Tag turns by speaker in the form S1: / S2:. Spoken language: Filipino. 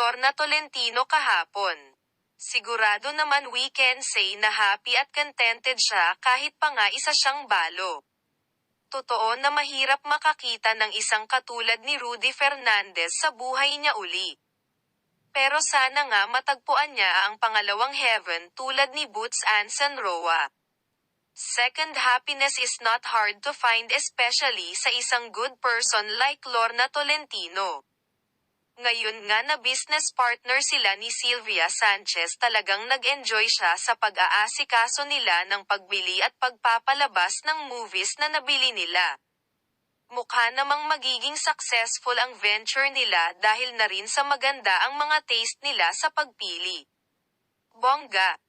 S1: Lorna Tolentino kahapon. Sigurado naman we can say na happy at contented siya kahit pa nga isa siyang balo. Totoo na mahirap makakita ng isang katulad ni Rudy Fernandez sa buhay niya uli. Pero sana nga matagpuan niya ang pangalawang heaven tulad ni Boots Anson Roa. Second happiness is not hard to find especially sa isang good person like Lorna Tolentino. Ngayon nga na business partner sila ni Sylvia Sanchez talagang nag-enjoy siya sa pag-aasikaso nila ng pagbili at pagpapalabas ng movies na nabili nila. Mukha namang magiging successful ang venture nila dahil na rin sa maganda ang mga taste nila sa pagpili. Bongga.